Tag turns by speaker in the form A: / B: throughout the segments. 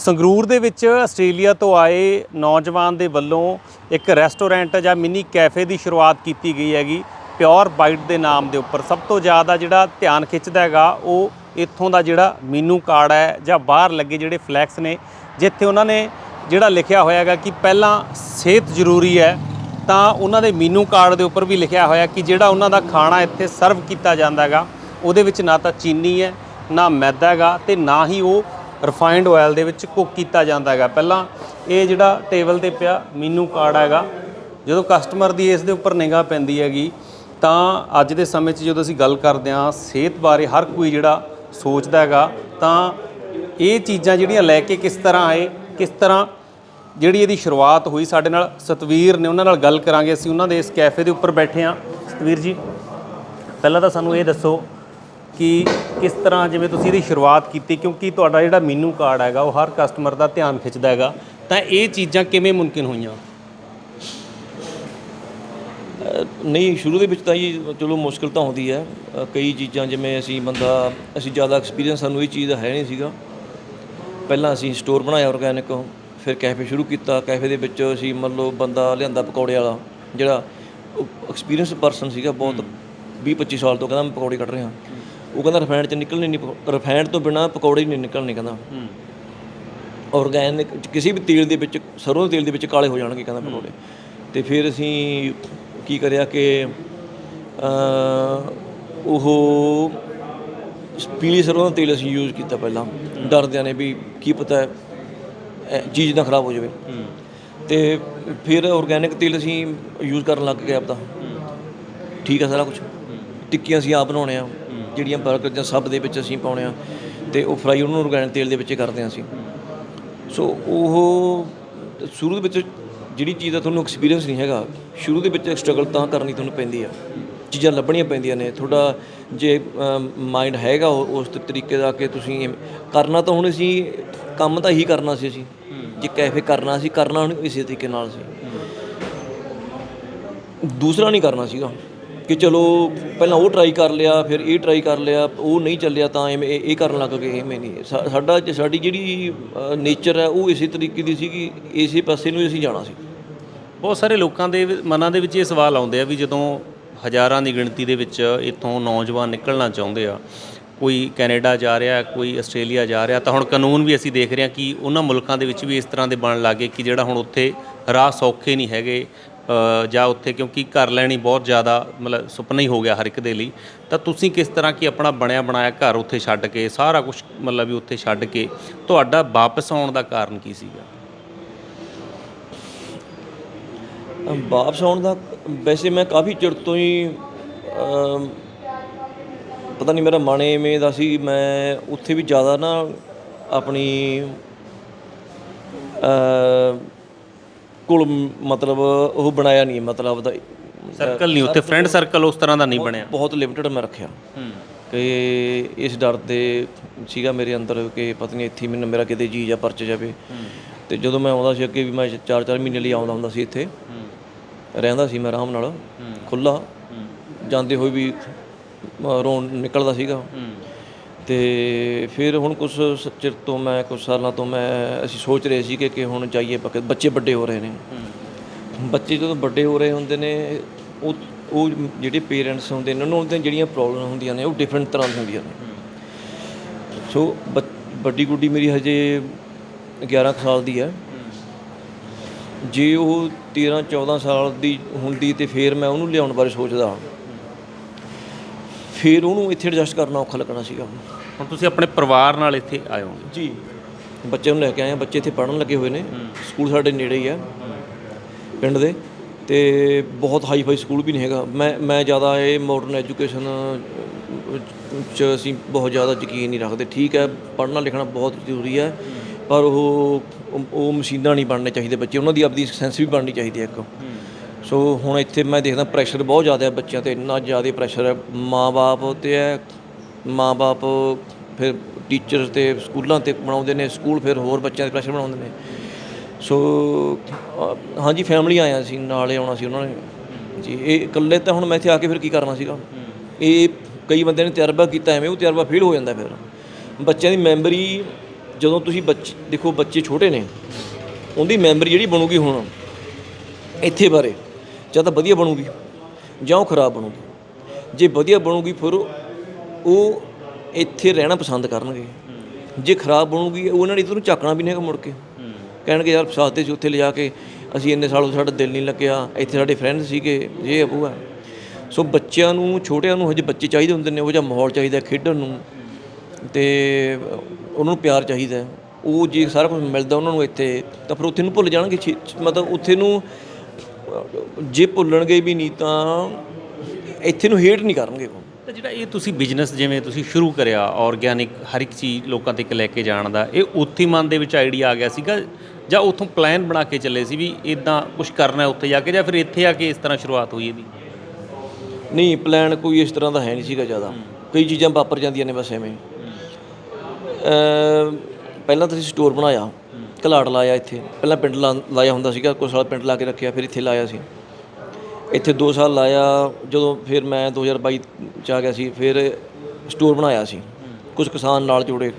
A: ਸੰਗਰੂਰ ਦੇ ਵਿੱਚ ਆਸਟ੍ਰੇਲੀਆ ਤੋਂ ਆਏ ਨੌਜਵਾਨ ਦੇ ਵੱਲੋਂ ਇੱਕ ਰੈਸਟੋਰੈਂਟ ਜਾਂ ਮਿੰਨੀ ਕੈਫੇ ਦੀ ਸ਼ੁਰੂਆਤ ਕੀਤੀ ਗਈ ਹੈਗੀ। ਪਿਓਰ ਬਾਈਟ ਦੇ ਨਾਮ ਦੇ ਉੱਪਰ। ਸਭ ਤੋਂ ਜ਼ਿਆਦਾ ਜਿਹੜਾ ਧਿਆਨ ਖਿੱਚਦਾ ਹੈਗਾ, ਉਹ ਇੱਥੋਂ ਦਾ ਜਿਹੜਾ ਮੀਨੂ ਕਾਰਡ ਹੈ ਜਾਂ ਬਾਹਰ ਲੱਗੇ ਜਿਹੜੇ ਫਲੈਕਸ ਨੇ, ਜਿੱਥੇ ਉਹਨਾਂ ਨੇ ਜਿਹੜਾ ਲਿਖਿਆ ਹੋਇਆ ਹੈਗਾ ਕਿ ਪਹਿਲਾਂ ਸਿਹਤ ਜ਼ਰੂਰੀ ਹੈ, ਤਾਂ ਉਹਨਾਂ ਦੇ ਮੀਨੂ ਕਾਰਡ ਦੇ ਉੱਪਰ ਵੀ ਲਿਖਿਆ ਹੋਇਆ ਕਿ ਜਿਹੜਾ ਉਹਨਾਂ ਦਾ ਖਾਣਾ ਇੱਥੇ ਸਰਵ ਕੀਤਾ ਜਾਂਦਾ ਹੈਗਾ, ਉਹਦੇ ਵਿੱਚ ਨਾ ਤਾਂ ਚੀਨੀ ਹੈ, ਨਾ ਮੈਦਾ ਹੈਗਾ ਤੇ ਨਾ ਹੀ ਉਹ ਰਿਫਾਈਨਡ ਆਇਲ ਦੇ ਵਿੱਚ ਕੁੱਕ ਕੀਤਾ ਜਾਂਦਾ ਹੈਗਾ। ਪਹਿਲਾਂ ਇਹ ਜਿਹੜਾ ਟੇਬਲ ਤੇ ਪਿਆ, ਮੀਨੂ ਕਾਰਡ ਹੈਗਾ। ਜਦੋਂ ਕਸਟਮਰ ਦੀ ਇਸ ਦੇ ਉੱਪਰ ਨਿਗਾਹ ਪੈਂਦੀ ਹੈਗੀ, ਤਾਂ ਅੱਜ ਦੇ ਸਮੇਂ 'ਚ ਜਦੋਂ ਅਸੀਂ ਗੱਲ ਕਰਦੇ ਹਾਂ, ਸਿਹਤ ਬਾਰੇ ਹਰ ਕੋਈ ਜਿਹੜਾ ਸੋਚਦਾ ਹੈਗਾ, ਤਾਂ ਇਹ ਚੀਜ਼ਾਂ ਜਿਹੜੀਆਂ ਲੈ ਕੇ ਕਿਸ ਤਰ੍ਹਾਂ ਆਏ, ਕਿਸ ਤਰ੍ਹਾਂ ਜਿਹੜੀ ਇਹਦੀ ਸ਼ੁਰੂਆਤ ਹੋਈ ਸਾਡੇ ਨਾਲ, ਸਤਵੀਰ ਨੇ ਉਹਨਾਂ ਨਾਲ ਗੱਲ ਕਰਾਂਗੇ। ਅਸੀਂ ਉਹਨਾਂ ਦੇ ਇਸ ਕੈਫੇ ਦੇ ਉੱਪਰ ਬੈਠੇ ਹਾਂ। ਸਤਵੀਰ ਜੀ, ਪਹਿਲਾਂ ਤਾਂ ਸਾਨੂੰ ਇਹ ਦੱਸੋ ਕਿ ਕਿਸ ਤਰ੍ਹਾਂ ਜਿਵੇਂ ਤੁਸੀਂ ਇਹਦੀ ਸ਼ੁਰੂਆਤ ਕੀਤੀ ਕਿਉਂਕਿ ਤੁਹਾਡਾ ਜਿਹੜਾ ਮੀਨੂ ਕਾਰਡ ਹੈਗਾ ਉਹ ਹਰ ਕਸਟਮਰ ਦਾ ਧਿਆਨ ਖਿੱਚਦਾ ਹੈਗਾ। ਤਾਂ ਇਹ ਚੀਜ਼ਾਂ ਕਿਵੇਂ ਮੁਮਕਿਨ ਹੋਈਆਂ?
B: ਨਹੀਂ ਸ਼ੁਰੂ ਦੇ ਵਿੱਚ ਤਾਂ ਜੀ ਚਲੋ ਮੁਸ਼ਕਲ ਤਾਂ ਆਉਂਦੀ ਹੈ। ਕਈ ਚੀਜ਼ਾਂ ਜਿਵੇਂ ਅਸੀਂ ਬੰਦਾ ਅਸੀਂ ਜ਼ਿਆਦਾ ਐਕਸਪੀਰੀਅੰਸ ਸਾਨੂੰ ਇਹ ਚੀਜ਼ ਦਾ ਹੈ ਨਹੀਂ ਸੀਗਾ। ਪਹਿਲਾਂ ਅਸੀਂ ਸਟੋਰ ਬਣਾਇਆ ਆਰਗੈਨਿਕ ਫਿਰ ਕੈਫੇ ਸ਼ੁਰੂ ਕੀਤਾ। ਕੈਫੇ ਦੇ ਵਿੱਚ ਅਸੀਂ ਮੰਨ ਲਓ ਬੰਦਾ ਲਿਆਂਦਾ ਪਕੌੜੇ ਵਾਲਾ ਜਿਹੜਾ ਐਕਸਪੀਰੀਅੰਸ ਪਰਸਨ ਸੀਗਾ ਬਹੁਤ 20 25 ਸਾਲ ਤੋਂ ਕਹਿੰਦਾ ਮੈਂ ਪਕੌੜੇ ਕੱਢ ਰਿਹਾ। ਉਹ ਕਹਿੰਦਾ ਰਿਫਾਈਨਡ ਚ ਨਿਕਲਣੇ ਨਹੀਂ ਰਿਫਾਈਨਡ ਤੋਂ ਬਿਨਾ ਪਕੌੜੇ ਹੀ ਨਹੀਂ ਨਿਕਲਣੇ ਕਹਿੰਦਾ। ਆਰਗੈਨਿਕ ਕਿਸੇ ਵੀ ਤੇਲ ਦੇ ਵਿੱਚ ਸਰੋਂ ਦੇ ਤੇਲ ਦੇ ਵਿੱਚ ਕਾਲੇ ਹੋ ਜਾਣਗੇ ਕਹਿੰਦਾ ਪਕੌੜੇ। ਤੇ ਫਿਰ ਅਸੀਂ ਕੀ ਕਰਿਆ ਕਿ ਉਹ ਪੀਲੀ ਸਰੋਂ ਦਾ ਤੇਲ ਅਸੀਂ ਯੂਜ਼ ਕੀਤਾ ਪਹਿਲਾਂ। ਡਰਦਿਆਂ ਨੇ ਵੀ ਕੀ ਪਤਾ ਚੀਜ਼ ਨਾ ਖਰਾਬ ਹੋ ਜਾਵੇ। ਤੇ ਫਿਰ ਆਰਗੈਨਿਕ ਤੇਲ ਅਸੀਂ ਯੂਜ਼ ਕਰਨ ਲੱਗ ਗਏ ਆਪਦਾ। ਠੀਕ ਆ ਸਾਰਾ ਕੁਝ ਟਿੱਕੀਆਂ ਅਸੀਂ ਆਪ ਬਣਾਉਣੇ ਆ। ਜਿਹੜੀਆਂ ਬਰਗਰ ਜਾਂ ਸਭ ਦੇ ਵਿੱਚ ਅਸੀਂ ਪਾਉਣੇ ਆ ਤੇ ਉਹ ਫਰਾਈ ਉਹਨੂੰ ਆਰਗੈਨਿਕ ਤੇਲ ਦੇ ਵਿੱਚ ਕਰਦੇ ਆ ਅਸੀਂ। ਸੋ ਉਹ ਸ਼ੁਰੂ ਦੇ ਵਿੱਚ ਜਿਹੜੀ ਚੀਜ਼ ਦਾ ਤੁਹਾਨੂੰ ਐਕਸਪੀਰੀਅੰਸ ਨਹੀਂ ਹੈਗਾ, ਸ਼ੁਰੂ ਦੇ ਵਿੱਚ ਸਟਰਗਲ ਤਾਂ ਕਰਨੀ ਤੁਹਾਨੂੰ ਪੈਂਦੀ ਆ। ਚੀਜ਼ਾਂ ਲੱਭਣੀਆਂ ਪੈਂਦੀਆਂ ਨੇ। ਤੁਹਾਡਾ ਜੇ ਮਾਈਂਡ ਹੈਗਾ ਉਹ- ਉਸ ਤਰੀਕੇ ਦਾ ਕਿ ਤੁਸੀਂ ਕਰਨਾ ਤਾਂ ਹੁਣ ਅਸੀਂ, ਕੰਮ ਤਾਂ ਹੀ ਕਰਨਾ ਸੀ ਅਸੀਂ। ਜੇ ਕੈਫੇ ਕਰਨਾ ਸੀ, ਕਰਨਾ ਹੁਣ ਇਸੇ ਤਰੀਕੇ ਨਾਲ ਸੀ। ਦੂਸਰਾ ਨਹੀਂ ਕਰਨਾ ਸੀਗਾ। ਕਿ ਚਲੋ ਪਹਿਲਾਂ ਉਹ ਟਰਾਈ ਕਰ ਲਿਆ, ਫਿਰ ਇਹ ਟਰਾਈ ਕਰ ਲਿਆ, ਉਹ ਨਹੀਂ ਚੱਲਿਆ ਤਾਂ ਐਵੇਂ ਇਹ ਕਰਨ ਲੱਗ ਗਏ, ਐਵੇਂ ਨਹੀਂ। ਸਾਡਾ ਸਾਡੀ ਜਿਹੜੀ ਨੇਚਰ ਹੈ, ਉਹ ਇਸੇ ਤਰੀਕੇ ਦੀ ਸੀ ਕਿ ਇਸੇ ਪਾਸੇ ਨੂੰ ਅਸੀਂ ਜਾਣਾ ਸੀ।
A: ਬਹੁਤ ਸਾਰੇ ਲੋਕਾਂ ਦੇ ਮਨਾਂ ਦੇ ਵਿੱਚ ਇਹ ਸਵਾਲ ਆਉਂਦੇ ਆ ਵੀ ਜਦੋਂ ਹਜ਼ਾਰਾਂ ਦੀ ਗਿਣਤੀ ਦੇ ਵਿੱਚ ਇੱਥੋਂ ਨੌਜਵਾਨ ਨਿਕਲਣਾ ਚਾਹੁੰਦੇ ਆ, ਕੋਈ ਕੈਨੇਡਾ ਜਾ ਰਿਹਾ, ਕੋਈ ਆਸਟ੍ਰੇਲੀਆ ਜਾ ਰਿਹਾ, ਤਾਂ ਹੁਣ ਕਾਨੂੰਨ ਵੀ ਅਸੀਂ ਦੇਖ ਰਹੇ ਹਾਂ ਕਿ ਉਹਨਾਂ ਮੁਲਕਾਂ ਦੇ ਵਿੱਚ ਵੀ ਇਸ ਤਰ੍ਹਾਂ ਦੇ ਬਣਨ ਲੱਗੇ ਕਿ ਜਿਹੜਾ ਹੁਣ ਉੱਥੇ ਰਾਹ ਸੌਖੇ ਨਹੀਂ ਹੈਗੇ ਜਾਂ ਉੱਥੇ, ਕਿਉਂਕਿ ਘਰ ਲੈਣੀ ਬਹੁਤ ਜ਼ਿਆਦਾ, ਮਤਲਬ ਸੁਪਨਾ ਹੀ ਹੋ ਗਿਆ ਹਰ ਇੱਕ ਦੇ ਲਈ। ਤਾਂ ਤੁਸੀਂ ਕਿਸ ਤਰ੍ਹਾਂ ਕਿ ਆਪਣਾ ਬਣਿਆ ਬਣਾਇਆ ਘਰ ਉੱਥੇ ਛੱਡ ਕੇ, ਸਾਰਾ ਕੁਝ ਮਤਲਬ ਵੀ ਉੱਥੇ ਛੱਡ ਕੇ, ਤੁਹਾਡਾ ਵਾਪਸ ਆਉਣ ਦਾ ਕਾਰਨ ਕੀ ਸੀਗਾ?
B: ਵਾਪਸ ਆਉਣ ਦਾ, ਵੈਸੇ ਮੈਂ ਕਾਫੀ ਚਿਰ ਤੋਂ ਹੀ ਪਤਾ ਨਹੀਂ ਮੇਰਾ ਮਨ ਐਵੇਂ ਦਾ ਸੀ, ਮੈਂ ਉੱਥੇ ਵੀ ਜ਼ਿਆਦਾ ਨਾ ਆਪਣੀ ਅ ਕੋਲ ਮਤਲਬ ਉਹ ਬਣਾਇਆ ਨਹੀਂ ਮਤਲਬ ਉਹਦਾ
A: ਸਰਕਲ ਨਹੀਂ ਉੱਥੇ ਫਰੈਂਡ ਸਰਕਲ ਉਸ ਤਰ੍ਹਾਂ ਦਾ ਨਹੀਂ ਬਣਿਆ।
B: ਬਹੁਤ ਲਿਮਟਿਡ ਮੈਂ ਰੱਖਿਆ। ਕਿ ਇਸ ਡਰ ਦੇ ਸੀਗਾ ਮੇਰੇ ਅੰਦਰ ਕਿ ਪਤਾ ਨਹੀਂ ਇੱਥੇ ਮੈਨੂੰ ਮੇਰਾ ਕਿਤੇ ਜੀ ਜਾਂ ਪਰਚ ਜਾਵੇ। ਤੇ ਜਦੋਂ ਮੈਂ ਆਉਂਦਾ ਸੀ ਅੱਗੇ ਵੀ ਮੈਂ 4-4 ਮਹੀਨੇ ਲਈ ਆਉਂਦਾ ਹੁੰਦਾ ਸੀ ਇੱਥੇ। ਰਹਿੰਦਾ ਸੀ ਮੈਂ ਆਰਾਮ ਨਾਲ ਖੁੱਲਾ ਜਾਂਦੇ ਹੋਏ ਵੀ ਰੋਣ ਨਿਕਲਦਾ ਸੀਗਾ। ਤੇ ਫਿਰ ਹੁਣ ਕੁਝ ਚਿਰ ਤੋਂ ਮੈਂ ਕੁਝ ਸਾਲਾਂ ਤੋਂ ਮੈਂ ਅਸੀਂ ਸੋਚ ਰਹੇ ਸੀ ਕਿ ਕਿ ਹੁਣ ਜਾਈਏ ਪੱਕੇ ਬੱਚੇ ਵੱਡੇ ਹੋ ਰਹੇ ਨੇ। ਬੱਚੇ ਜਦੋਂ ਵੱਡੇ ਹੋ ਰਹੇ ਹੁੰਦੇ ਨੇ ਉਹ ਉਹ ਜਿਹੜੇ ਪੇਰੈਂਟਸ ਹੁੰਦੇ ਨੇ ਉਹਨਾਂ ਦੀਆਂ ਜਿਹੜੀਆਂ ਪ੍ਰੋਬਲਮ ਹੁੰਦੀਆਂ ਨੇ ਉਹ ਡਿਫਰੈਂਟ ਤਰ੍ਹਾਂ ਦੀਆਂ ਹੁੰਦੀਆਂ ਨੇ। ਸੋ ਵੱਡੀ ਗੁੱਡੀ ਮੇਰੀ ਹਜੇ 11 ਕੁ ਸਾਲ ਦੀ ਹੈ। ਜੇ ਉਹ 13 14 ਸਾਲ ਦੀ ਹੁੰਦੀ ਤੇ ਫਿਰ ਮੈਂ ਉਹਨੂੰ ਲਿਆਉਣ ਬਾਰੇ ਸੋਚਦਾ। ਫਿਰ ਉਹਨੂੰ ਇੱਥੇ ਐਡਜਸਟ ਕਰਨਾ ਔਖਾ ਲੱਗਣਾ ਸੀਗਾ।
A: ਹੁਣ ਤੁਸੀਂ ਆਪਣੇ ਪਰਿਵਾਰ ਨਾਲ ਇੱਥੇ ਆਏ ਹੋ।
B: ਜੀ। ਬੱਚੇ ਨੂੰ ਲੈ ਕੇ ਆਏ ਆ ਬੱਚੇ ਇੱਥੇ ਪੜ੍ਹਨ ਲੱਗੇ ਹੋਏ ਨੇ। ਸਕੂਲ ਸਾਡੇ ਨੇੜੇ ਹੀ ਆ। ਪਿੰਡ ਦੇ। ਤੇ ਬਹੁਤ ਹਾਈ ਫਾਈ ਸਕੂਲ ਵੀ ਨਹੀਂ ਹੈਗਾ। ਮੈਂ ਮੈਂ ਜ਼ਿਆਦਾ ਇਹ ਮਾਡਰਨ ਐਜੂਕੇਸ਼ਨ ਚ ਅਸੀਂ ਬਹੁਤ ਜ਼ਿਆਦਾ ਯਕੀਨ ਨਹੀਂ ਰੱਖਦੇ। ਠੀਕ ਹੈ ਪੜ੍ਹਨਾ ਲਿਖਣਾ ਬਹੁਤ ਜ਼ਰੂਰੀ ਹੈ। ਪਰ ਉਹ ਉਹ ਮਸ਼ੀਨਾਂ ਨਹੀਂ ਬਣਨੇ ਚਾਹੀਦੇ ਬੱਚੇ। ਉਹਨਾਂ ਦੀ ਆਪਦੀ ਸੈਂਸ ਵੀ ਬਣਨੀ ਚਾਹੀਦੀ ਹੈ ਇੱਕ। ਸੋ ਹੁਣ ਇੱਥੇ ਮੈਂ ਦੇਖਦਾ ਪ੍ਰੈਸ਼ਰ ਬਹੁਤ ਜ਼ਿਆਦਾ ਹੈ ਬੱਚਿਆਂ ਤੇ ਇੰਨਾ ਜ਼ਿਆਦਾ ਪ੍ਰੈਸ਼ਰ ਹੈ। ਮਾਂ-ਬਾਪ ਤੇ ਹੈ ਮਾਂ-ਬਾਪ ਫਿਰ ਟੀਚਰ ਤੇ ਸਕੂਲਾਂ ਤੇ ਬਣਾਉਂਦੇ ਨੇ ਸਕੂਲ ਫਿਰ ਹੋਰ ਬੱਚਿਆਂ ਤੇ ਪ੍ਰੈਸ਼ਰ ਬਣਾਉਂਦੇ ਨੇ। ਸੋ ਹਾਂਜੀ ਫੈਮਿਲੀ ਆਇਆ ਸੀ ਨਾਲੇ ਆਉਣਾ ਸੀ ਉਹਨਾਂ ਨੇ। ਜੀ ਇਹ ਇਕੱਲੇ ਤਾਂ ਹੁਣ ਮੈਂ ਇੱਥੇ ਆ ਕੇ ਫਿਰ ਕੀ ਕਰਨਾ ਸੀਗਾ? ਇਹ ਕਈ ਬੰਦਿਆਂ ਨੇ ਤਜਰਬਾ ਕੀਤਾ ਐਵੇਂ ਉਹ ਤਜਰਬਾ ਫੇਲ ਹੋ ਜਾਂਦਾ ਫਿਰ। ਬੱਚਿਆਂ ਦੀ ਮੈਮਰੀ ਜਦੋਂ ਤੁਸੀਂ ਬੱਚੇ ਦੇਖੋ ਬੱਚੇ ਛੋਟੇ ਨੇ ਉਹਦੀ ਮੈਮਰੀ ਜਿਹੜੀ ਬਣੂਗੀ ਹੁਣ ਇੱਥੇ ਬਾਰੇ। ਜਾਂ ਤਾਂ ਵਧੀਆ ਬਣੂਗੀ ਜਾਂ ਉਹ ਖਰਾਬ ਬਣੂਗੀ। ਜੇ ਵਧੀਆ ਬਣੂਗੀ ਫਿਰ ਉਹ ਇੱਥੇ ਰਹਿਣਾ ਪਸੰਦ ਕਰਨਗੇ। ਜੇ ਖਰਾਬ ਬਣੂਗੀ ਉਹਨਾਂ ਨੇ ਤੁਹਾਨੂੰ ਝਾਕਣਾ ਵੀ ਨਹੀਂ ਹੈਗਾ ਮੁੜ ਕੇ। ਕਹਿਣਗੇ, ਯਾਰ ਫਸਾਤੇ ਸੀ, ਉੱਥੇ ਲਿਜਾ ਕੇ ਅਸੀਂ ਇੰਨੇ ਸਾਲ ਸਾਡਾ ਦਿਲ ਨਹੀਂ ਲੱਗਿਆ, ਇੱਥੇ ਸਾਡੇ ਫਰੈਂਡ ਸੀਗੇ ਇਹ ਅਬੂ ਆ ਸੋ ਬੱਚਿਆਂ ਨੂੰ, ਛੋਟਿਆਂ ਨੂੰ ਹਜੇ ਬੱਚੇ ਚਾਹੀਦੇ ਹੁੰਦੇ ਨੇ, ਉਹ ਜਿਹਾ ਮਾਹੌਲ ਚਾਹੀਦਾ ਖੇਡਣ ਨੂੰ। ਤੇ ਉਹਨਾਂ ਨੂੰ ਪਿਆਰ ਚਾਹੀਦਾ ਉਹ ਜੇ ਸਾਰਾ ਕੁਝ ਮਿਲਦਾ ਉਹਨਾਂ ਨੂੰ ਇੱਥੇ, ਤਾਂ ਫਿਰ ਉੱਥੇ ਨੂੰ ਭੁੱਲ ਜਾਣਗੇ। ਛੇ- ਮਤਲਬ ਉੱਥੇ ਨੂੰ ਜੇ ਭੁੱਲਣਗੇ ਵੀ ਨਹੀਂ ਤਾਂ ਇੱਥੇ ਨੂੰ ਹੇਟ ਨਹੀਂ ਕਰਨਗੇ ਉਹ
A: ਤਾਂ ਜਿਹੜਾ ਇਹ ਤੁਸੀਂ ਬਿਜ਼ਨਸ ਜਿਵੇਂ ਤੁਸੀਂ ਸ਼ੁਰੂ ਕਰਿਆ ਆਰਗੈਨਿਕ ਹਰ ਇੱਕ ਚੀਜ਼ ਲੋਕਾਂ ਤੱਕ ਲੈ ਕੇ ਜਾਣ ਦਾ ਇਹ ਉੱਥੇ ਮਨ ਦੇ ਵਿੱਚ ਆਈਡੀਆ ਆ ਗਿਆ ਸੀਗਾ? ਜਾਂ ਉੱਥੋਂ ਪਲਾਨ ਬਣਾ ਕੇ ਚੱਲੇ ਸੀ ਵੀ ਇਦਾਂ ਕੁਝ ਕਰਨਾ ਹੈ ਉੱਥੇ ਜਾ ਕੇ ਜਾਂ ਫਿਰ ਇੱਥੇ ਆ ਕੇ ਇਸ ਤਰ੍ਹਾਂ ਸ਼ੁਰੂਆਤ ਹੋਈ ਇਹਦੀ?
B: ਨਹੀਂ ਪਲਾਨ ਕੋਈ ਇਸ ਤਰ੍ਹਾਂ ਦਾ ਹੈ ਨਹੀਂ ਸੀਗਾ ਜ਼ਿਆਦਾ। ਕਈ ਚੀਜ਼ਾਂ ਵਾਪਰ ਜਾਂਦੀਆਂ ਨੇ ਬਸ ਐਵੇਂ। ਪਹਿਲਾਂ ਤਾਂ ਅਸੀਂ ਸਟੋਰ ਬਣਾਇਆ ਘਲਾੜ ਲਾਇਆ ਇੱਥੇ। ਪਹਿਲਾਂ ਪਿੰਡ ਲਾ- ਲਾਇਆ ਹੁੰਦਾ ਸੀਗਾ ਕੁਝ ਸਾਲ ਪਿੰਡ ਲਾ ਕੇ ਰੱਖਿਆ, ਫਿਰ ਇੱਥੇ ਲਾਇਆ ਸੀ। ਇੱਥੇ 2 ਸਾਲ ਲਾਇਆ, ਜਦੋਂ ਫਿਰ ਮੈਂ 2022 ਚ ਆ ਗਿਆ ਸੀ, ਫਿਰ ਸਟੋਰ ਬਣਾਇਆ ਸੀ। ਕੁਝ ਕਿਸਾਨ ਨਾਲ ਜੁੜੇ।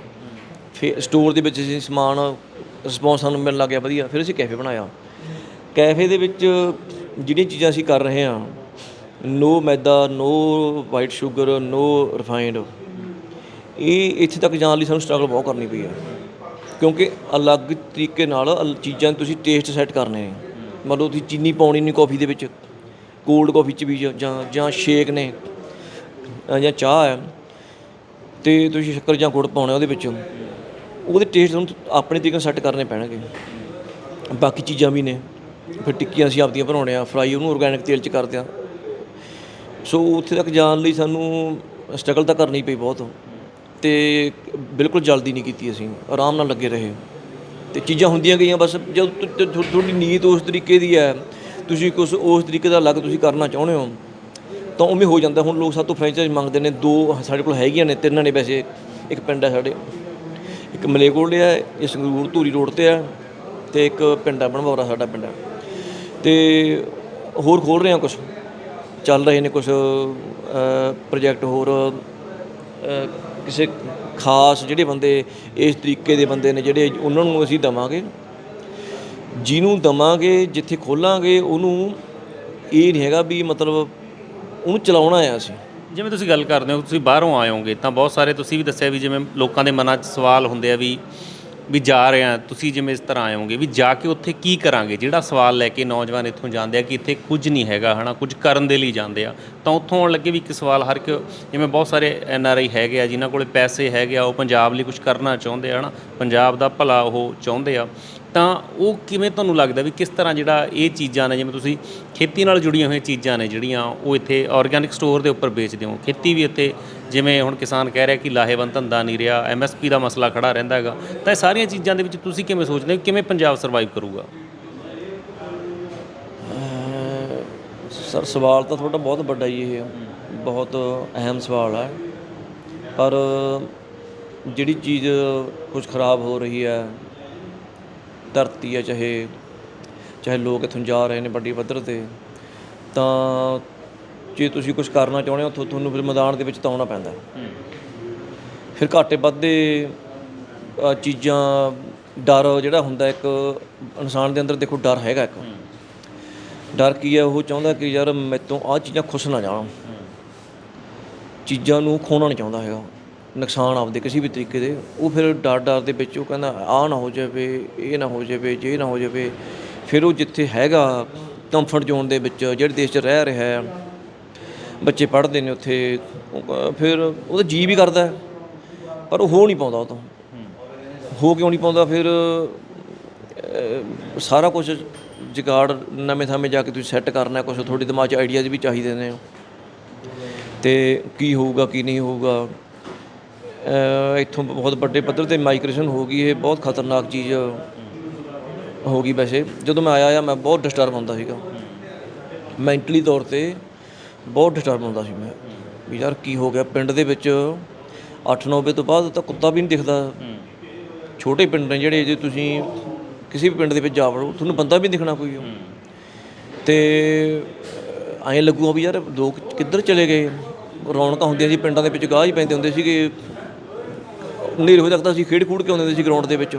B: ਫਿਰ ਸਟੋਰ ਦੇ ਵਿੱਚ ਅਸੀਂ ਸਮਾਨ ਰਿਸਪੌਂਸ ਸਾਨੂੰ ਮਿਲਣ ਲੱਗ ਗਿਆ, ਵਧੀਆ। ਫਿਰ ਅਸੀਂ ਕੈਫੇ ਬਣਾਇਆ। ਕੈਫੇ ਦੇ ਵਿੱਚ ਜਿਹੜੀਆਂ ਚੀਜ਼ਾਂ ਅਸੀਂ ਕਰ ਰਹੇ ਹਾਂ, no maida, no white sugar no refined ਇਹ ਇੱਥੇ ਤੱਕ ਜਾਣ ਲਈ ਸਾਨੂੰ ਸਟਰਗਲ ਬਹੁਤ ਕਰਨੀ ਪਈ ਹੈ ਕਿਉਂਕਿ ਅਲੱਗ ਤਰੀਕੇ ਨਾਲ ਅਲ- ਚੀਜ਼ਾਂ ਤੁਸੀਂ ਟੇਸਟ ਸੈੱਟ ਕਰਨੇ ਨੇ। ਮੰਨ ਲਓ ਤੁਸੀਂ ਚੀਨੀ ਪਾਉਣੀ ਨਹੀਂ ਕਾਫੀ ਦੇ ਵਿੱਚ ਕੋਲਡ ਕਾਫੀ ਚ ਵੀ ਜਾਂ- ਜਾਂ ਜਾਂ ਸ਼ੇਕ ਨੇ ਅ, ਜਾਂ ਚਾਹ ਹੈ ਤੇ ਤੁਸੀਂ ਸ਼ੱਕਰ ਜਾਂ ਗੁੜ ਪਾਉਣਾ ਉਹਦੇ ਵਿੱਚ। ਉਹਦੇ ਟੇਸਟ ਤੁਹਾਨੂੰ ਆਪਣੇ ਤਰੀਕੇ ਨਾਲ ਸੈੱਟ ਕਰਨੇ ਪੈਣਗੇ। ਬਾਕੀ ਚੀਜ਼ਾਂ ਵੀ ਨੇ। ਫਿਰ ਟਿੱਕੀਆਂ ਅਸੀਂ ਆਪਦੀਆਂ ਬਣਾਉਣੇ ਆ ਫਰਾਈ ਉਹਨੂੰ ਆਰਗੈਨਿਕ ਤੇਲ ਚ ਕਰਦੇ ਆ। ਸੋ ਉੱਥੇ ਤੱਕ ਜਾਣ ਲਈ ਸਾਨੂੰ ਸਟਰਗਲ ਤਾਂ ਕਰਨੀ ਪਈ ਬਹੁਤ। ਤੇ ਬਿਲਕੁਲ ਜਲਦੀ ਨਹੀਂ ਕੀਤੀ ਅਸੀਂ, ਆਰਾਮ ਨਾਲ ਲੱਗੇ ਰਹੇ। ਤੇ ਚੀਜ਼ਾਂ ਹੁੰਦੀਆਂ ਗਈਆਂ ਬਸ ਜਦ ਤੁਹਾਡੀ ਨੀਤ ਉਸ ਤਰੀਕੇ ਦੀ ਹੈ, ਤੁਸੀਂ ਕੁਝ ਉਸ ਤਰੀਕੇ ਦਾ ਅਲੱਗ ਤੁਸੀਂ ਕਰਨਾ ਚਾਹੁੰਦੇ ਹੋ, ਤਾਂ ਉਵੇਂ ਹੋ ਜਾਂਦਾ। ਹੁਣ ਲੋਕ ਸਾਡੇ ਤੋਂ ਫਰੈਂਚਾਈਜ਼ ਮੰਗਦੇ ਨੇ, ਦੋ ਸਾਡੇ ਕੋਲ ਹੈਗੀਆਂ ਨੇ, ਤਿੰਨਾਂ ਨੇ ਵੈਸੇ, ਇੱਕ ਪਿੰਡ ਹੈ ਸਾਡੇ, ਇੱਕ ਮਲੇਕੋਟਲੇ ਹੈ ਇਹ ਸੰਗਰੂਰ ਧੂਰੀ ਰੋਡ ਤੇ ਹੈ, ਤੇ ਇੱਕ ਪਿੰਡ ਹੈ ਬਣਵੌਰਾ ਸਾਡਾ ਪਿੰਡ ਹੈ। ਤੇ ਹੋਰ ਖੋਲ ਰਹੇ ਹਾਂ ਕੁਝ ਚੱਲ ਰਹੇ ਨੇ ਕੁਝ ਪ੍ਰੋਜੈਕਟ ਹੋਰ ਕਿਸੇ ਖਾਸ ਜਿਹੜੇ ਬੰਦੇ ਇਸ ਤਰੀਕੇ ਦੇ ਬੰਦੇ ਨੇ ਜਿਹੜੇ ਉਹਨਾਂ ਨੂੰ ਅਸੀਂ ਦਵਾਂਗੇ। ਜਿਹਨੂੰ ਦਵਾਂਗੇ, ਜਿੱਥੇ ਖੋਲਾਂਗੇ, ਉਹਨੂੰ ਇਹ ਨਹੀਂ ਹੈਗਾ ਵੀ ਮਤਲਬ ਉਹਨੂੰ ਚਲਾਉਣਾ ਆ ਅਸੀਂ।
A: ਜਿਵੇਂ ਤੁਸੀਂ ਗੱਲ ਕਰਦੇ ਹੋ, ਤੁਸੀਂ ਬਾਹਰੋਂ ਆਏ ਹੋਗੇ ਤਾਂ ਬਹੁਤ ਸਾਰੇ ਤੁਸੀਂ ਵੀ ਦੱਸਿਆ ਵੀ ਜਿਵੇਂ ਲੋਕਾਂ ਦੇ ਮਨਾਂ 'ਚ ਸਵਾਲ ਹੁੰਦੇ ਆ ਵੀ ਵੀ ਜਾ ਰਹੇ ਆ ਤੁਸੀਂ ਜਿਵੇਂ ਇਸ ਤਰ੍ਹਾਂ ਆਏ ਵੀ ਜਾ ਕੇ ਉੱਥੇ ਕੀ ਕਰਾਂਗੇ? ਜਿਹੜਾ ਸਵਾਲ ਲੈ ਕੇ ਨੌਜਵਾਨ ਇੱਥੋਂ ਜਾਂਦੇ ਆ ਕਿ ਇੱਥੇ ਕੁਝ ਨਹੀਂ ਹੈਗਾ, ਹਨਾ, ਕੁਝ ਕਰਨ ਦੇ ਲਈ ਜਾਂਦੇ ਆ, ਤਾਂ ਉੱਥੋਂ ਆਉਣ ਲੱਗੇ ਵੀ ਇੱਕ ਸਵਾਲ ਹਰ ਇੱਕ, ਜਿਵੇਂ ਬਹੁਤ ਸਾਰੇ ਐਨ ਆਰ ਆਈ ਹੈਗੇ ਆ, ਜਿਨ੍ਹਾਂ ਕੋਲੇ ਪੈਸੇ ਹੈਗੇ ਆ, ਉਹ ਪੰਜਾਬ ਲਈ ਕੁਝ ਕਰਨਾ ਚਾਹੁੰਦੇ ਆ, ਹਨਾ, ਪੰਜਾਬ ਦਾ ਭਲਾ ਉਹ ਚਾਹੁੰਦੇ ਆ, ਤਾਂ ਉਹ ਕਿਵੇਂ ਤੁਹਾਨੂੰ ਲੱਗਦਾ ਵੀ ਕਿਸ ਤਰ੍ਹਾਂ ਜਿਹੜਾ ਇਹ ਚੀਜ਼ਾਂ ਨੇ, ਜਿਵੇਂ ਤੁਸੀਂ ਖੇਤੀ ਨਾਲ ਜੁੜੀਆਂ ਹੋਈਆਂ ਚੀਜ਼ਾਂ ਨੇ, ਜਿਹੜੀਆਂ ਉਹ ਇੱਥੇ ਆਰਗੈਨਿਕ ਸਟੋਰ ਦੇ ਉੱਪਰ ਵੇਚਦੇ ਹੋ, ਖੇਤੀ ਵੀ ਇੱਥੇ ਜਿਵੇਂ ਹੁਣ ਕਿਸਾਨ ਕਹਿ ਰਿਹਾ ਕਿ ਲਾਹੇਵੰਦ ਧੰਦਾ ਨਹੀਂ ਰਿਹਾ ਐਮਐਸਪੀ ਦਾ ਮਸਲਾ ਖੜਾ ਰਹਿੰਦਾ ਹੈਗਾ, ਤਾਂ ਇਹ ਸਾਰੀਆਂ ਚੀਜ਼ਾਂ ਦੇ ਵਿੱਚ ਤੁਸੀਂ ਕਿਵੇਂ ਸੋਚਦੇ ਹੋ? ਕਿਵੇਂ ਪੰਜਾਬ ਸਰਵਾਈਵ ਕਰੂਗਾ?
B: ਸਰ, ਸਵਾਲ ਤਾਂ ਤੁਹਾਡਾ ਬਹੁਤ ਵੱਡਾ ਹੀ ਇਹ ਬਹੁਤ ਅਹਿਮ ਸਵਾਲ ਹੈ ਪਰ ਜਿਹੜੀ ਚੀਜ਼ ਕੁਝ ਖਰਾਬ ਹੋ ਰਹੀ ਹੈ, ਧਰਤੀ ਹੈ ਚਾਹੇ ਚਾਹੇ ਲੋਕ ਇੱਥੋਂ ਜਾ ਰਹੇ ਨੇ ਵੱਡੀ ਪੱਧਰ ਤੇ, ਤਾਂ ਜੇ ਤੁਸੀਂ ਕੁਝ ਕਰਨਾ ਚਾਹੁੰਦੇ ਹੋ, ਤਾਂ, ਤੁਹਾਨੂੰ ਫਿਰ ਮੈਦਾਨ ਦੇ ਵਿੱਚ ਤਾਂ ਆਉਣਾ ਪੈਂਦਾ। ਫਿਰ ਘਾਟੇ ਵੱਧਦੇ ਚੀਜ਼ਾਂ, ਡਰ ਜਿਹੜਾ ਹੁੰਦਾ ਇੱਕ, ਇਨਸਾਨ ਦੇ ਅੰਦਰ ਦੇਖੋ ਡਰ ਹੈਗਾ ਇੱਕ। ਡਰ ਕੀ ਹੈ? ਉਹ ਚਾਹੁੰਦਾ ਕਿ ਯਾਰ ਮੈਤੋਂ ਆਹ ਚੀਜ਼ਾਂ ਖੁਸ਼ ਨਾ ਜਾਣ। ਚੀਜ਼ਾਂ ਨੂੰ ਖੋਣਾ ਨਹੀਂ ਚਾਹੁੰਦਾ ਹੈਗਾ। ਨੁਕਸਾਨ ਆਪਦੇ ਕਿਸੇ ਵੀ ਤਰੀਕੇ ਦੇ। ਉਹ ਫਿਰ ਡਰ ਡਰ ਦੇ ਵਿੱਚ ਉਹ ਕਹਿੰਦਾ, ਆਹ ਨਾ ਹੋ ਜਾਵੇ, ਇਹ ਨਾ ਹੋ ਜਾਵੇ, ਜੇ ਨਾ ਹੋ ਜਾਵੇ। ਫਿਰ ਉਹ ਜਿੱਥੇ ਹੈਗਾ ਕੰਫਰਟ ਜ਼ੋਨ ਦੇ ਵਿੱਚ, ਜਿਹੜੇ ਦੇਸ਼ 'ਚ ਰਹਿ ਰਿਹਾ ਹੈ ਬੱਚੇ ਪੜ੍ਹਦੇ ਨੇ ਉੱਥੇ ਉਹ ਕ- ਫਿਰ ਉਹਦਾ ਜੀ ਵੀ ਕਰਦਾ, ਪਰ ਉਹ ਹੋ ਨਹੀਂ ਪਾਉਂਦਾ ਉਹ ਤੋਂ। ਹੋ ਕਿਉਂ ਨਹੀਂ ਪਾਉਂਦਾ? ਫਿਰ ਸਾਰਾ ਕੁਝ ਜਗਾੜ, ਨਵੇਂ ਥਾਵੇਂ ਜਾ ਕੇ ਤੁਸੀਂ ਸੈੱਟ ਕਰਨਾ ਕੁਝ ਤੁਹਾਡੇ ਦਿਮਾਗ 'ਚ ਆਈਡੀਆਜ਼ ਵੀ ਚਾਹੀਦੇ ਨੇ। ਤੇ ਕੀ ਹੋਊਗਾ, ਕੀ ਨਹੀਂ ਹੋਊਗਾ? ਇੱਥੋਂ ਬਹੁਤ ਵੱਡੇ ਪੱਧਰ ਤੇ ਮਾਈਗ੍ਰੇਸ਼ਨ ਹੋ ਗਈ, ਇਹ ਬਹੁਤ ਖਤਰਨਾਕ ਚੀਜ਼ ਹੋ ਗਈ ਵੈਸੇ। ਜਦੋਂ ਮੈਂ ਆਇਆ ਆ ਮੈਂ ਬਹੁਤ ਡਿਸਟਰਬ ਹੁੰਦਾ ਸੀਗਾ। ਮੈਂਟਲੀ ਤੌਰ ਤੇ ਬਹੁਤ ਡਿਸਟਰਬ ਹੁੰਦਾ ਸੀ ਮੈਂ। ਵੀ ਯਾਰ ਕੀ ਹੋ ਗਿਆ? ਪਿੰਡ ਦੇ ਵਿੱਚ 8-9 ਵਜੇ ਤੋਂ ਬਾਅਦ ਤਾਂ ਕੁੱਤਾ ਵੀ ਨਹੀਂ ਦਿਖਦਾ। ਛੋਟੇ ਪਿੰਡ ਨੇ ਜਿਹੜੇ ਜੇ ਤੁਸੀਂ ਕਿਸੇ ਵੀ ਪਿੰਡ ਦੇ ਵਿੱਚ ਜਾ ਵੜੋ ਤੁਹਾਨੂੰ ਬੰਦਾ ਵੀ ਨਹੀਂ ਦਿਖਣਾ ਕੋਈ। ਤੇ ਐਂ ਲੱਗੂਗਾ ਵੀ ਯਾਰ ਲੋਕ ਕਿੱਧਰ ਚਲੇ ਗਏ? ਰੌਣਕਾਂ ਹੁੰਦੀਆਂ ਸੀ ਪਿੰਡਾਂ ਦੇ ਵਿੱਚ ਗਾਹ ਹੀ ਪੈਂਦੇ ਹੁੰਦੇ ਸੀਗੇ। ਹੋਏ ਤੱਕ ਤਾਂ ਅਸੀਂ ਖੇਡ ਖੂਡ ਕੇ ਆਉਂਦੇ ਹੁੰਦੇ ਸੀ ਗਰਾਊਂਡ ਦੇ ਵਿੱਚ?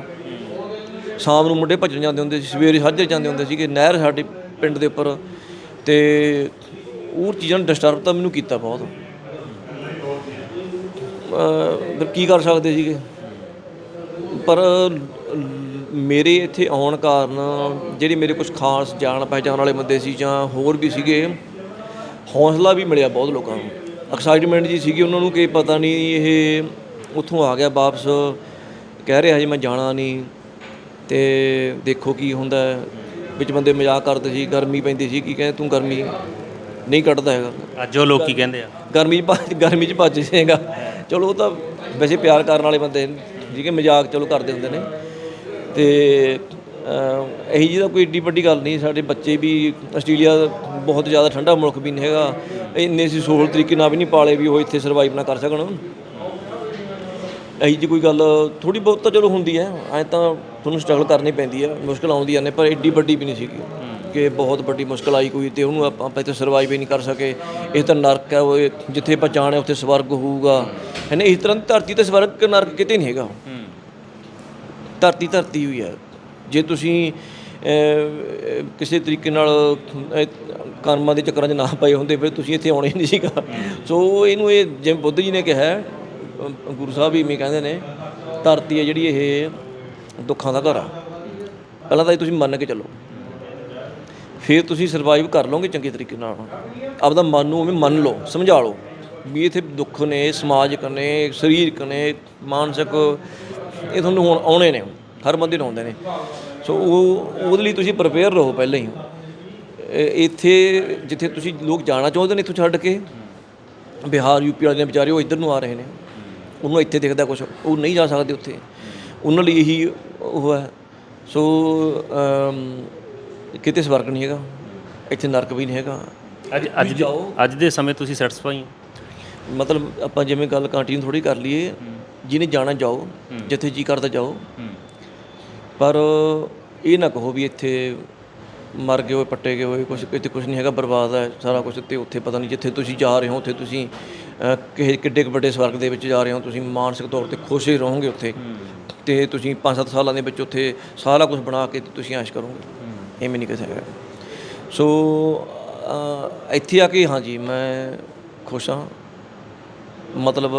B: ਸ਼ਾਮ ਨੂੰ ਮੁੰਡੇ ਭੱਜਣ ਜਾਂਦੇ ਹੁੰਦੇ ਸੀ ਸਵੇਰੇ ਸਾਜਰੇ ਜਾਂਦੇ ਹੁੰਦੇ ਸੀਗੇ ਨਹਿਰ ਸਾਡੇ ਪਿੰਡ ਦੇ ਉੱਪਰ। ਤੇ ਉਹ ਚੀਜ਼ਾਂ ਨੇ ਡਿਸਟਰਬ ਤਾਂ ਮੈਨੂੰ ਕੀਤਾ ਬਹੁਤ। ਅਹ ਫਿਰ ਕੀ ਕਰ ਸਕਦੇ ਸੀਗੇ? ਪਰ ਮੇਰੇ ਇੱਥੇ ਆਉਣ ਕਾਰਨ ਜਿਹੜੇ ਮੇਰੇ ਕੁਝ ਖਾਸ ਜਾਣ ਪਹਿਚਾਣ ਵਾਲੇ ਬੰਦੇ ਸੀ ਜਾਂ ਹੋਰ ਵੀ ਸੀਗੇ, ਹੌਸਲਾ ਵੀ ਮਿਲਿਆ ਬਹੁਤ ਲੋਕਾਂ ਨੂੰ। ਐਕਸਾਈਟਮੈਂਟ ਜੀ ਸੀਗੀ ਉਹਨਾਂ ਨੂੰ ਕਿ ਪਤਾ ਨਹੀਂ ਇਹ ਉੱਥੋਂ ਆ ਗਿਆ ਵਾਪਸ, ਕਹਿ ਰਿਹਾ ਜੀ ਮੈਂ ਜਾਣਾ ਨਹੀਂ ਤੇ ਦੇਖੋ ਕੀ ਹੁੰਦਾ ਵਿੱਚ ਬੰਦੇ ਮਜ਼ਾਕ ਕਰਦੇ ਸੀ, ਗਰਮੀ ਪੈਂਦੀ ਸੀ, ਕੀ ਕਹਿੰਦੇ ਤੂੰ ਗਰਮੀ? ਨਹੀਂ ਕੱਢਦਾ ਹੈਗਾ।
A: ਅੱਜ ਉਹ ਲੋਕ ਕੀ ਕਹਿੰਦੇ ਆ।
B: ਗਰਮੀ 'ਚ ਭੱਜ ਗਰਮੀ 'ਚ ਭੱਜ ਜਾਏਗਾ। ਚਲੋ ਉਹ ਤਾਂ ਵੈਸੇ ਪਿਆਰ ਕਰਨ ਵਾਲੇ ਬੰਦੇ ਨੇ ਜਿਹਦੇ ਮਜ਼ਾਕ ਚਲੋ ਕਰਦੇ ਹੁੰਦੇ ਨੇ। ਤੇ ਅਹ, ਇਹੀ ਜਿਹੀ ਤਾਂ ਕੋਈ ਏਡੀ ਵੱਡੀ ਗੱਲ ਨਹੀਂ ਸਾਡੇ ਬੱਚੇ ਵੀ ਆਸਟ੍ਰੇਲੀਆ ਬਹੁਤ ਜ਼ਿਆਦਾ ਠੰਡਾ ਮੁਲਕ ਵੀ ਨਹੀਂ ਹੈਗਾ। ਇੰਨੇ ਸੀ ਸੋਹਲ ਤਰੀਕੇ ਨਾਲ ਵੀ ਨਹੀਂ ਪਾਲੇ ਵੀ ਉਹ ਇੱਥੇ ਸਰਵਾਈਵ ਨਾ ਕਰ ਸਕਣ। ਇਹੀ ਜੀ ਕੋਈ ਗੱਲ ਥੋੜੀ ਬਹੁਤ ਤਾਂ ਚਲੋ ਹੁੰਦੀ ਹੈ। ਐ ਤਾਂ ਤੁਹਾਨੂੰ ਸਟਰਗਲ ਕਰਨੀ ਪੈਂਦੀ ਹੈ ਮੁਸ਼ਕਲ ਆਉਂਦੀਆਂ ਨੇ ਪਰ ਏਡੀ ਵੱਡੀ ਵੀ ਨਹੀਂ ਸੀਗੀ। ਕਿ ਬਹੁਤ ਵੱਡੀ ਮੁਸ਼ਕਲ ਆਈ ਕੋਈ ਤੇ ਉਹਨੂੰ ਆਪਾਂ ਆਪਾਂ ਇੱਥੇ ਸਰਵਾਈਵ ਹੀ ਨਹੀਂ ਕਰ ਸਕੇ। ਇਹ ਤਾਂ ਨਰਕ ਹੈ, ਉਹ ਜਿੱਥੇ ਆਪਾਂ ਜਾਣਾ ਉੱਥੇ ਸਵਰਗ ਹੋਊਗਾ। ਹੈ ਨਾ, ਇਸ ਤਰ੍ਹਾਂ ਦੀ ਧਰਤੀ ਤੇ ਸਵਰਗ ਨਰਕ ਕਿਤੇ ਨਹੀਂ ਹੈਗਾ। ਧਰਤੀ ਧਰਤੀ ਹੋਈ ਹੈ। ਜੇ ਤੁਸੀਂ ਕਿਸੇ ਤਰੀਕੇ ਨਾਲ ਕਰਮਾਂ ਦੇ ਚੱਕਰਾਂ 'ਚ ਨਾ ਪਏ ਹੁੰਦੇ, ਫਿਰ ਤੁਸੀਂ ਇੱਥੇ ਆਉਣੇ ਨਹੀਂ ਸੀਗਾ। ਸੋ ਇਹਨੂੰ ਇਹ ਜਿਵੇਂ ਬੁੱਧ ਜੀ ਨੇ ਕਿਹਾ ਗੁਰੂ ਸਾਹਿਬ ਵੀ ਮੇ ਕਹਿੰਦੇ ਨੇ, ਧਰਤੀ ਹੈ ਜਿਹੜੀ ਇਹ ਦੁੱਖਾਂ ਦਾ ਘਰ ਆ। ਪਹਿਲਾਂ ਤਾਂ ਇਹ ਤੁਸੀਂ ਮੰਨ ਕੇ ਚੱਲੋ। ਫਿਰ ਤੁਸੀਂ ਸਰਵਾਈਵ ਕਰ ਲਓਗੇ ਚੰਗੇ ਤਰੀਕੇ ਨਾਲ। ਆਪਦਾ ਮਨ ਨੂੰ ਉਵੇਂ ਮੰਨ ਲਓ, ਸਮਝਾ ਲਓ ਵੀ ਇੱਥੇ ਦੁੱਖ ਨੇ, ਸਮਾਜਿਕ ਨੇ, ਸਰੀਰਕ ਨੇ, ਮਾਨਸਿਕ, ਇਹ ਤੁਹਾਨੂੰ ਹੁਣ ਆਉਣੇ ਨੇ, ਹਰ ਬੰਦੇ ਨੂੰ ਆਉਂਦੇ ਨੇ। ਸੋ ਉਹ, ਉਹਦੇ ਲਈ ਤੁਸੀਂ ਪ੍ਰਪੇਅਰ ਰਹੋ ਪਹਿਲਾਂ ਹੀ। ਇੱਥੇ ਜਿੱਥੇ ਤੁਸੀਂ ਲੋਕ ਜਾਣਾ ਚਾਹੁੰਦੇ ਨੇ ਇੱਥੋਂ ਛੱਡ ਕੇ, ਬਿਹਾਰ ਯੂਪੀ ਵਾਲੇ ਵਿਚਾਰੇ ਉਹ ਇੱਧਰ ਨੂੰ ਆ ਰਹੇ ਨੇ। ਉਹਨੂੰ ਇੱਥੇ ਦਿਖਦਾ ਕੁਝ ਉਹ ਨਹੀਂ ਜਾ ਸਕਦੇ ਉੱਥੇ। ਉਹਨਾਂ ਲਈ ਇਹੀ ਉਹ ਹੈ। ਸੋ ਕਿਤੇ ਸਵਰਗ ਨਹੀਂ ਹੈਗਾ ਇੱਥੇ ਨਰਕ ਵੀ ਨਹੀਂ ਹੈਗਾ।
A: ਅੱਜ ਅੱਜ ਦੇ- ਅੱਜ ਦੇ ਸਮੇਂ ਤੁਸੀਂ ਸੈਟੀਸਫਾਈ ਹੋ?
B: ਮਤਲਬ ਆਪਾਂ ਜਿਵੇਂ ਗੱਲ ਕੰਟੀਨਿਊ ਥੋੜੀ ਕਰ ਲਈਏ ਜਿਹਨੇ ਜਾਣਾ ਜਾਓ ਜਿੱਥੇ ਜੀ ਕਰਦਾ ਜਾਓ। ਪਰ ਇਹ ਨਾ ਕਹੋ ਵੀ ਇੱਥੇ ਮਰ ਗਏ ਹੋਏ ਪੱਟੇ ਗਏ ਹੋਏ ਕੁਝ ਇੱਥੇ ਕੁਝ ਨਹੀਂ ਹੈਗਾ ਬਰਬਾਦ ਹੈ ਸਾਰਾ ਕੁਝ ਤੇ ਉੱਥੇ ਪਤਾ ਨਹੀਂ ਜਿੱਥੇ ਤੁਸੀਂ ਜਾ ਰਹੇ ਹੋ ਉੱਥੇ ਤੁਸੀਂ ਕਿਸੇ ਕਿੱਡੇ ਕੁ ਵੱਡੇ ਸਵਰਗ ਦੇ ਵਿੱਚ ਜਾ ਰਹੇ ਹੋ ਤੁਸੀਂ ਮਾਨਸਿਕ ਤੌਰ ਤੇ ਖੁਸ਼ ਹੀ ਰਹੋਗੇ ਉੱਥੇ। ਤੇ ਤੁਸੀਂ 5-7 ਸਾਲਾਂ ਦੇ ਵਿੱਚ ਉੱਥੇ ਸਾਰਾ ਕੁਝ ਬਣਾ ਕੇ ਤੁਸੀਂ ਐਸ਼ ਕਰੋਗੇ। ਐਵੇਂ ਨਹੀਂ ਕਿਸੇ ਹੈਗਾ ਸੋ ਇੱਥੇ ਆ ਕੇ ਹਾਂਜੀ ਮੈਂ ਖੁਸ਼ ਹਾਂ। ਮਤਲਬ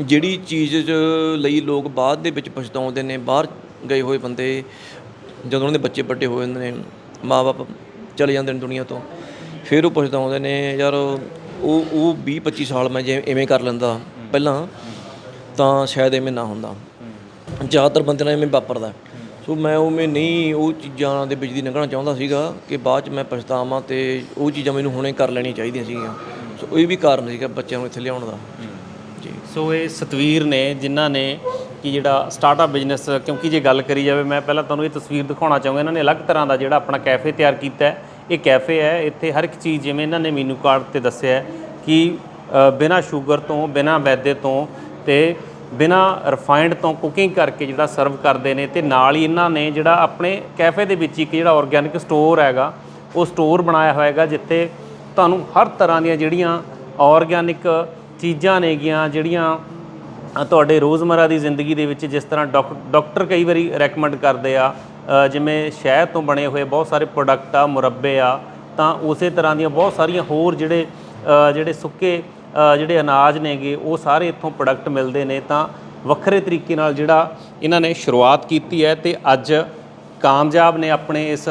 B: ਜਿਹੜੀ ਚੀਜ਼ ਲਈ ਲੋਕ ਬਾਅਦ ਦੇ ਵਿੱਚ ਪਛਤਾਉਂਦੇ ਨੇ ਬਾਹਰ ਗਏ ਹੋਏ ਬੰਦੇ ਜਦੋਂ ਉਹਨਾਂ ਦੇ ਬੱਚੇ ਵੱਡੇ ਹੋ ਜਾਂਦੇ ਨੇ ਮਾਪੇ ਚਲੇ ਜਾਂਦੇ ਨੇ ਦੁਨੀਆ ਤੋਂ ਫਿਰ ਉਹ ਪਛਤਾਉਂਦੇ ਨੇ ਯਾਰ ਉਹ ਉਹ 20 25 ਸਾਲ ਮੈਂ ਜੇ ਐਵੇਂ ਕਰ ਲੈਂਦਾ ਪਹਿਲਾਂ ਤਾਂ ਸ਼ਾਇਦ ਐਵੇਂ ਨਾ ਹੁੰਦਾ। ਜ਼ਿਆਦਾਤਰ ਬੰਦੇ ਨਾਲ ਐਵੇਂ ਵਾਪਰਦਾ। ਸੋ ਮੈਂ ਉਵੇਂ ਨਹੀਂ ਉਹ ਚੀਜ਼ਾਂ ਦੇ ਵਿੱਚ ਦੀ ਲੰਘਣਾ ਚਾਹੁੰਦਾ ਸੀਗਾ ਕਿ ਬਾਅਦ ਚ ਮੈਂ ਪਛਤਾਵਾਂ ਤੇ ਉਹ ਚੀਜ਼ਾਂ ਮੈਨੂੰ ਹੁਣੇ ਕਰ ਲੈਣੀਆਂ ਚਾਹੀਦੀਆਂ ਸੀਗੀਆਂ। ਸੋ ਇਹ ਵੀ ਕਾਰਨ ਸੀਗਾ ਬੱਚਿਆਂ ਨੂੰ ਇੱਥੇ ਲਿਆਉਣ ਦਾ। ਜੀ।
A: ਸੋ ਇਹ ਸਤਵੀਰ ਨੇ ਜਿਨ੍ਹਾਂ ਨੇ ਕਿ ਜਿਹੜਾ ਸਟਾਰਟਅਪ ਬਿਜ਼ਨਸ ਕਿਉਂਕਿ ਜੇ ਗੱਲ ਕਰੀ ਜਾਵੇ ਮੈਂ ਪਹਿਲਾਂ ਤੁਹਾਨੂੰ ਇਹ ਤਸਵੀਰ ਦਿਖਾਉਣਾ ਚਾਹੂੰਗਾ ਇਹਨਾਂ ਨੇ ਅਲੱਗ ਤਰ੍ਹਾਂ ਦਾ ਜਿਹੜਾ ਆਪਣਾ ਕੈਫੇ ਤਿਆਰ ਕੀਤਾ ਹੈ। ਇਹ ਕੈਫੇ ਹੈ ਇੱਥੇ ਹਰ ਇੱਕ ਚੀਜ਼ ਜਿਵੇਂ ਇਹਨਾਂ ਨੇ ਮੀਨੂ ਕਾਰਡ ਤੇ ਦੱਸਿਆ ਹੈ ਕਿ ਬਿਨਾ ਸ਼ੂਗਰ ਤੋਂ ਬਿਨਾ ਮੈਦੇ ਤੋਂ ਤੇ ਬਿਨਾ ਰਿਫਾਈਨਡ ਤੋਂ ਕੁਕਿੰਗ ਕਰਕੇ ਜਿਹੜਾ ਸਰਵ ਕਰਦੇ ਨੇ ਤੇ ਨਾਲ ਹੀ ਇਹਨਾਂ ਨੇ ਜਿਹੜਾ ਆਪਣੇ ਕੈਫੇ ਦੇ ਵਿੱਚ ਇੱਕ ਜਿਹੜਾ ਆਰਗੈਨਿਕ ਸਟੋਰ ਹੈਗਾ, ਉਹ ਸਟੋਰ ਬਣਾਇਆ ਹੋਇਆ ਹੈਗਾ ਜਿੱਥੇ ਤੁਹਾਨੂੰ ਹਰ ਤਰ੍ਹਾਂ ਦੀਆਂ ਜਿਹੜੀਆਂ ਆਰਗੈਨਿਕ ਚੀਜ਼ਾਂ ਨੇਗੀਆਂ, ਜਿਹੜੀਆਂ ਤੁਹਾਡੇ ਰੋਜ਼ਮਰਾ ਦੀ ਜ਼ਿੰਦਗੀ ਦੇ ਵਿੱਚ ਜਿਸ ਤਰ੍ਹਾਂ ਡਾਕ- ਡਾਕਟਰ ਕਈ ਵਾਰੀ ਰეკਮੈਂਡ ਕਰਦੇ ਆ ਜਿਵੇਂ ਸ਼ਹਿਦ ਤੋਂ ਬਣੇ ਹੋਏ ਬਹੁਤ ਸਾਰੇ ਪ੍ਰੋਡਕਟ ਆ, ਮੁਰੱਬੇ ਆ, ਤਾਂ ਉਸੇ ਤਰ੍ਹਾਂ ਦੀਆਂ ਬਹੁਤ ਸਾਰੀਆਂ ਹੋਰ ਜਿਹੜੇ ਜਿਹੜੇ ਸੁੱਕੇ ਜਿਹੜੇ ਅਨਾਜ ਨੇਗੇ, ਉਹ ਸਾਰੇ ਇੱਥੋਂ ਪ੍ਰੋਡਕਟ ਮਿਲਦੇ ਨੇ। ਤਾਂ ਵੱਖਰੇ ਤਰੀਕੇ ਨਾਲ ਜਿਹੜਾ ਇਹਨਾਂ ਨੇ ਸ਼ੁਰੂਆਤ ਕੀਤੀ ਹੈ ਤੇ ਅੱਜ ਕਾਮਯਾਬ ਨੇ ਆਪਣੇ ਇਸ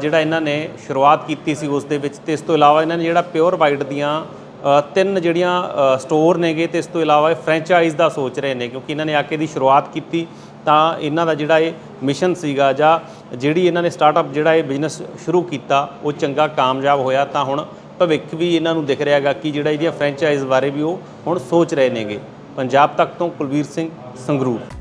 A: ਜਿਹੜਾ ਇਹਨਾਂ ਨੇ ਸ਼ੁਰੂਆਤ ਕੀਤੀ ਸੀ ਉਸ ਦੇ ਵਿੱਚ। ਤੇ ਇਸ ਤੋਂ ਇਲਾਵਾ ਇਹਨਾਂ ਨੇ ਜਿਹੜਾ ਪਿਓਰ ਵਾਈਟ ਦੀਆਂ ਤਿੰਨ ਜਿਹੜੀਆਂ ਸਟੋਰ ਨੇਗੇ ਤੇ ਇਸ ਤੋਂ ਇਲਾਵਾ ਇਹ ਫਰੈਂਚਾਈਜ਼ ਦਾ ਸੋਚ ਰਹੇ ਨੇ, ਕਿਉਂਕਿ ਇਹਨਾਂ ਨੇ ਆ ਕੇ ਦੀ ਸ਼ੁਰੂਆਤ ਕੀਤੀ। ਤਾਂ ਇਹਨਾਂ ਦਾ ਜਿਹੜਾ ਇਹ ਮਿਸ਼ਨ ਸੀਗਾ ਜਾਂ ਜਿਹੜੀ ਇਹਨਾਂ ਨੇ ਸਟਾਰਟਅਪ ਜਿਹੜਾ ਇਹ ਬਿਜ਼ਨਸ ਸ਼ੁਰੂ ਕੀਤਾ, ਉਹ ਚੰਗਾ ਕਾਮਯਾਬ ਹੋਇਆ। ਤਾਂ ਹੁਣ ਭਵਿੱਖ ਵੀ ਇਹਨਾਂ ਨੂੰ ਦਿਖ ਰਿਹਾਗਾ ਕਿ ਜਿਹੜਾ ਇਹਦੀਆਂ ਫਰੈਂਚਾਈਜ਼ ਬਾਰੇ ਵੀ ਉਹ ਹੁਣ ਸੋਚ ਰਹੇ ਨੇਗੇ। ਪੰਜਾਬ ਤੱਕ ਤੋਂ ਕੁਲਵੀਰ ਸਿੰਘ ਸੰਗਰੂਰ।